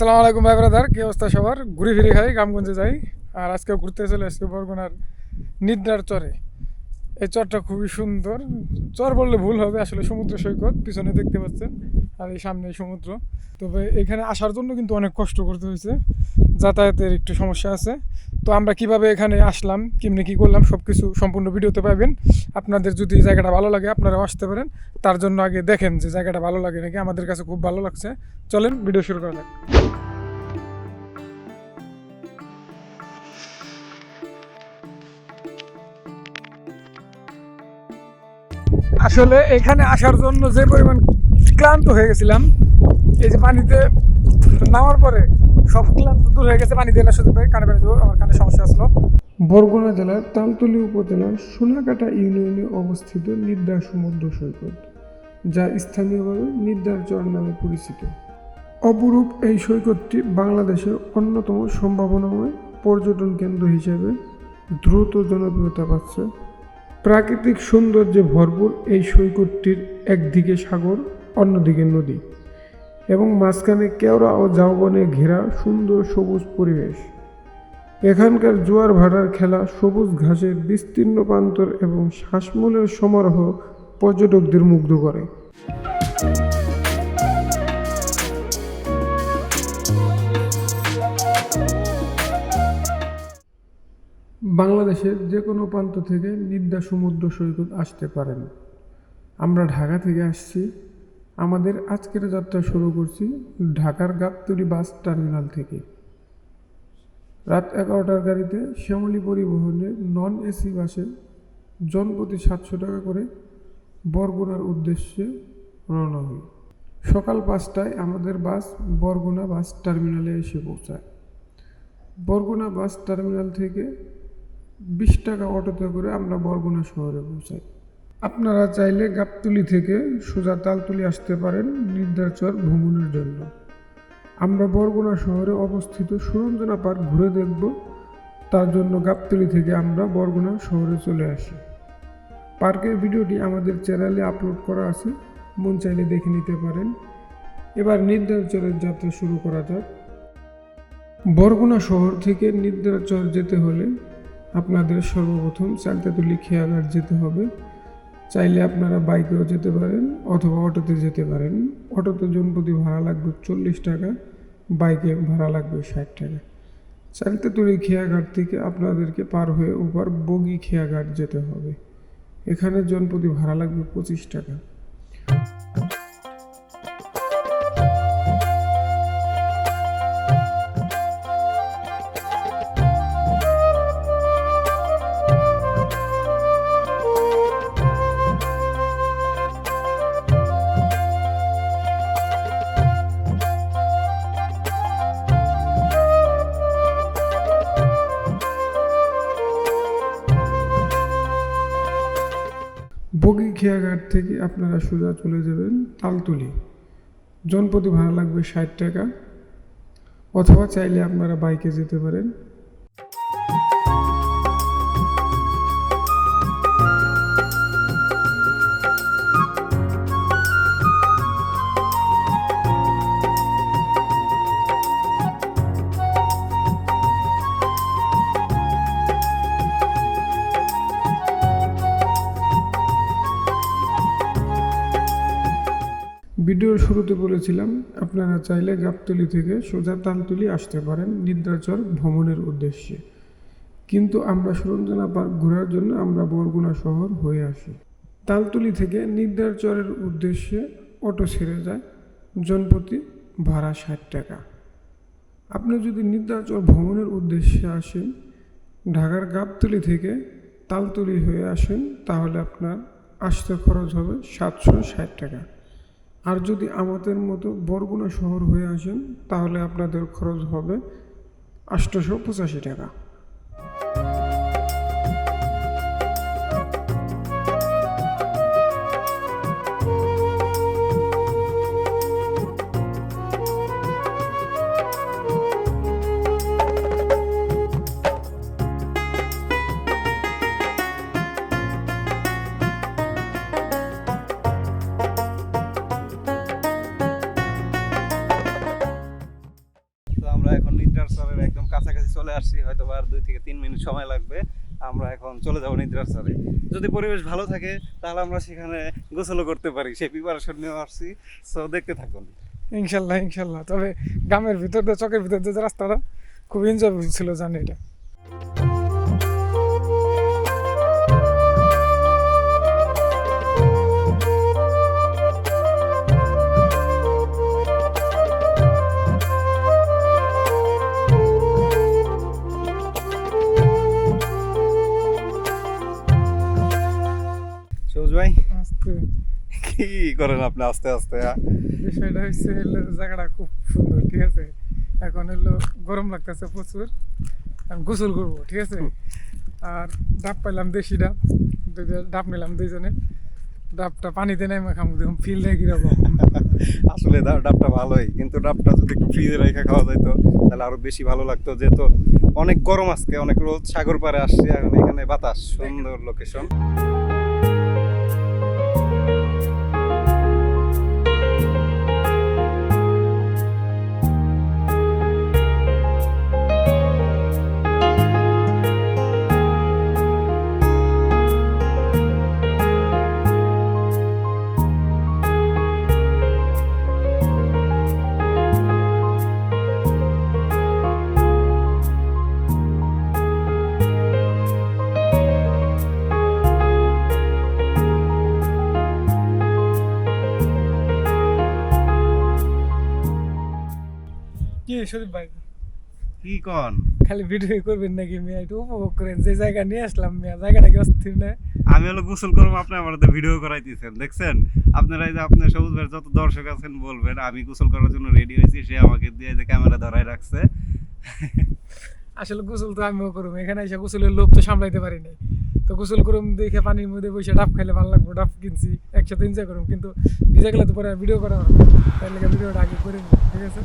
সালাম আলাইকুম ভাই, ব্রাদার, কি অবস্থা সবার? ঘুরে ফিরে খাই, গ্রামগঞ্জে যাই। আর আজকে ঘুরতে চলে আজকে বরগুনার নিদ্রার চরে। এই চরটা খুবই সুন্দর। চর বললে ভুল হবে, আসলে সমুদ্র সৈকত, পিছনে দেখতে পাচ্ছেন। আর এই সামনে সমুদ্র। তবে এখানে আসার জন্য কিন্তু অনেক কষ্ট করতে হয়েছে। যাতায়াতের একটু সমস্যা আছে। তো আমরা কীভাবে এখানে আসলাম, কেমনি কী করলাম সব কিছু সম্পূর্ণ ভিডিওতে পাবেন। আপনাদের যদি জায়গাটা ভালো লাগে, আপনারাও আসতে পারেন। তার জন্য আগে দেখেন যে জায়গাটা ভালো লাগে নাকি, আমাদের কাছে খুব ভালো লাগছে। চলেন, ভিডিও শুরু করা যাক। আসলে এখানে আসার জন্য যে পরিমাণ ক্লান্ত হয়ে গেছিলাম। এই যে পানিতে নামার পরে সব ক্লান্ত দূর হয়ে গেছে, পানি দিয়ে না শুধু কানে পানি দেবো, আমার কানে সমস্যা আসলো বরগুনা জেলার তালতলি উপজেলার সোনাকাটা ইউনিয়নে অবস্থিত নিদ্রা সমুদ্র সৈকত, যা স্থানীয়ভাবে নিদ্রার চর নামে পরিচিত। অপরূপ এই সৈকতটি বাংলাদেশের অন্যতম সম্ভাবনাময় পর্যটন কেন্দ্র হিসেবে দ্রুত জনপ্রিয়তা পাচ্ছে প্রাকৃতিক সৌন্দর্যে ভরপুর এই সৈকতটির একদিকে সাগর, অন্যদিকে নদী এবং মাঝখানে কেওড়া ও জাওবনে ঘেরা সুন্দর সবুজ পরিবেশ। এখানকার জোয়ার ভাটার খেলা সবুজ ঘাসের বিস্তীর্ণ প্রান্তর এবং শ্বাসমূলের সমারোহ পর্যটকদের মুগ্ধ করে। বাংলাদেশের যে কোনো প্রান্ত থেকে নিদ্রা সমুদ্র সৈকত আসতে পারেন। আমরা ঢাকা থেকে আসছি। আমাদের আজকের যাত্রা শুরু করছি ঢাকার গাবতলি বাস টার্মিনাল থেকে। রাত এগারোটার গাড়িতে শ্যামলী পরিবহনে নন এসি বাসে জনপ্রতি সাতশো টাকা করে বরগুনার উদ্দেশ্যে রওনা হই। সকাল পাঁচটায় আমাদের বাস বরগুনা বাস টার্মিনালে এসে পৌঁছায়। বরগুনা বাস টার্মিনাল থেকে বিশ টাকা অটোতে করে আমরা বরগুনা শহরে পৌঁছাই। আপনারা চাইলে গাবতলি থেকে সোজা তালতলি আসতে পারেন নিদ্রাচর ভ্রমণের জন্য। আমরা বরগুনা শহরে অবস্থিত সুরঞ্জনা পার্ক ঘুরে দেখব, তার জন্য গাবতলি থেকে আমরা বরগুনা শহরে চলে আসি। পার্কের ভিডিওটি আমাদের চ্যানেলে আপলোড করা আছে, মন চাইলে দেখে নিতে পারেন। এবার নিদ্রাচরের যাত্রা শুরু করা যাক। বরগুনা শহর থেকে নিদ্রাচর যেতে হলে আপনাদের সর্বপ্রথম চালতাতুলি খেয়াঘাট যেতে হবে। চাইলে আপনারা বাইকেও যেতে পারেন অথবা অটোতে যেতে পারেন। অটোতে জনপ্রতি ভাড়া লাগবে চল্লিশ টাকা, বাইকে ভাড়া লাগবে ষাট টাকা। চালতাতুলি খেয়াঘাট থেকে আপনাদেরকে পার হয়ে ওপার বগি খেয়াঘাট যেতে হবে। এখানে জনপ্রতি ভাড়া লাগবে পঁচিশ টাকা। বগি খেয়াঘাট থেকে আপনারা সোজা চলে যাবেন তালতুলি। জনপ্রতি ভাড়া লাগবে ষাট টাকা। অথবা চাইলে আপনারা বাইকে যেতে পারেন। ভিডিওর শুরুতে বলেছিলাম, আপনারা চাইলে গাবতলি থেকে সোজা তালতলি আসতে পারেন নিদ্রাচর ভ্রমণের উদ্দেশ্যে। কিন্তু আমরা সুরঞ্জনা পার্ক ঘোরার জন্য আমরা বরগুনা শহর হয়ে আসি। তালতলি থেকে নিদ্রাচরের উদ্দেশ্যে অটো ছেড়ে যায় জনপ্রতি ভাড়া ষাট টাকা। আপনি যদি নিদ্রাচর ভ্রমণের উদ্দেশ্যে আসেন, ঢাকার গাবতলি থেকে তালতলি হয়ে আসেন, তাহলে আপনার আসতে খরচ হবে সাতশো ষাট টাকা। আর যদি আমাদের মতো বরগুনা শহর হয়ে আসেন, তাহলে আপনাদের খরচ হবে আটশোশো পঁচাশি টাকা। দুই থেকে তিন মিনিট সময় লাগবে, আমরা এখন চলে যাব নিদ্রার স্বরে যদি পরিবেশ ভালো থাকে, তাহলে আমরা সেখানে গোসলও করতে পারি। সেই প্রিপারেশন নিয়ে আসছি। সো দেখতে থাকুন। ইনশাল্লাহ ইনশাল্লাহ। তবে গ্রামের ভিতর দিয়ে, চকের ভিতর দিয়ে রাস্তাটা, খুব এনজয় ছিল জানি এটা। কি করেন আপনি আস্তে আস্তে হ্যাঁ? বিষয়টা হচ্ছে জায়গাটা খুব সুন্দর ঠিক আছে? এখন হলো গরম লাগতেছে প্রচুর আমি গোসল করব ঠিক আছে? আর ডাব পাইলাম দেশি ডাব দুইটা ডাব নিলাম দুইজনে। ডাবটা পানিতে নেমে খামু দেখুন ফিল দেয় কীরকম আসলে ডাবটা ভালোই কিন্তু ডাবটা যদি একটু ফ্রিজে রেখে খাওয়া যাইতো তাহলে আরও বেশি ভালো লাগতো। যেহেতু অনেক গরম আজকে অনেক রোদ সাগর পাড়ে আসছে এখন এখানে বাতাস সুন্দর লোকেশন শরীফ ভাই। কি কন? খালি ভিডিও করবেন নাকি মিয়া? একটু উপভোগ করেন। যে জায়গা নিয়ে আসলাম মিয়া জায়গাটা কি অস্থির না? আমি হলো গোসল করব আপনি আমার তো ভিডিও করাইতেছেন দেখছেন? আপনারা এই যে আপনার সবুজ ভাইয়ের যত দর্শক আছেন বলবেন আমি গোসল করার জন্য রেডি হয়েছি সে আমাকে দিয়ে যে ক্যামেরা ধরাই রাখছে। আসলে গোসল তো আমিও করুম এখানে এসে গোসলের লোভ তো সামলাইতে পারি নাই। তো গোসল করুম দেখে পানির মধ্যে বসে ডাব খাইলে ভালো লাগবে ডাব কিনছি একসাথে এনজয় করুম। কিন্তু ভিজে গেলে তো পরে ভিডিও করা হবে তাই লেগে ভিডিওটা আগে করে ঠিক আছে?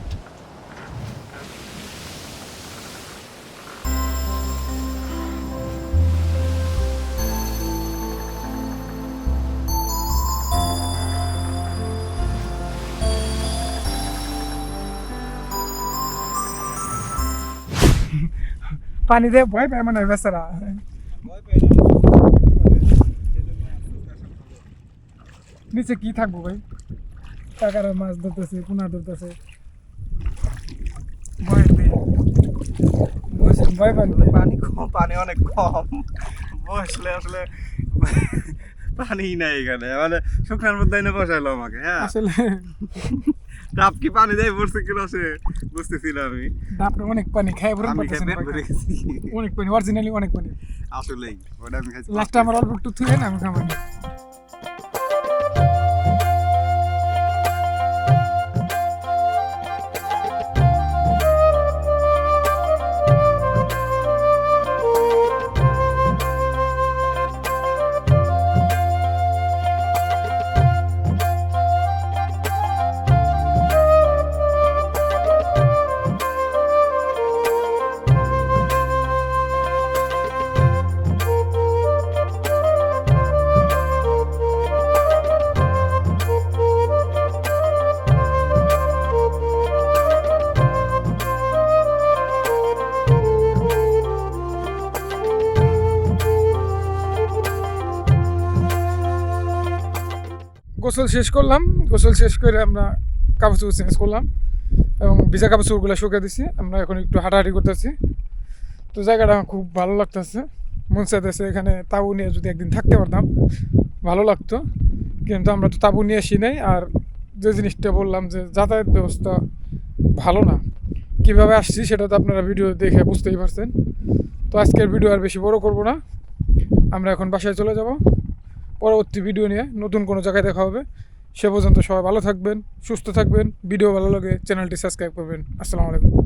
পানিতে ভয় পায় মানে বেচারা নিচে কি থাকব ভাই? টাকার মাছ ধরতেছে পোনা ধরতেছে ভয় বসে ভয় পান পানি কম পানি অনেক কম। বসলে আসলে পানি নাই এখানে মানে শুকনার মধ্যে বসাইলো আমাকে হ্যাঁ আসলে ডাব কি পানি দেয় পড়ছে কিনা সে বুঝতেছিল আমি। ডাবটা অনেক পানি খাই ভরম আমি খাই পেট ভরে গেছি অনেক পানি অরিজিনালি অনেক পানি। আসলেই ওটা আমি খাইছি। লাস্টে আমার অল্প একটু থুয়ে না আমি খাব। গোসল শেষ করলাম। গোসল শেষ করে আমরা কাপড় চোপড় চেঞ্জ করলাম এবং ভিজা কাপড় চোপড়গুলো শুকিয়ে দিছি। আমরা এখন একটু হাঁটাহাঁটি করতেছি। তো জায়গাটা আমার খুব ভালো লাগতেছে। মন চাইতেছে এখানে তাবু নিয়ে যদি একদিন থাকতে পারতাম, ভালো লাগতো। কিন্তু আমরা তো তাবু নিয়ে আসি নাই আর যে জিনিসটা বললাম যে যাতায়াত ব্যবস্থা ভালো না। কীভাবে আসছি সেটা তো আপনারা ভিডিও দেখে বুঝতেই পারছেন। তো আজকের ভিডিও আর বেশি বড় করব না। আমরা এখন বাসায় চলে যাব। পরবর্তী ভিডিও নিয়ে নতুন কোনো জায়গায় দেখা হবে। সে পর্যন্ত সবাই ভালো থাকবেন, সুস্থ থাকবেন ভিডিও ভালো লাগে চ্যানেলটি সাবস্ক্রাইব করবেন। আসসালামু আলাইকুম।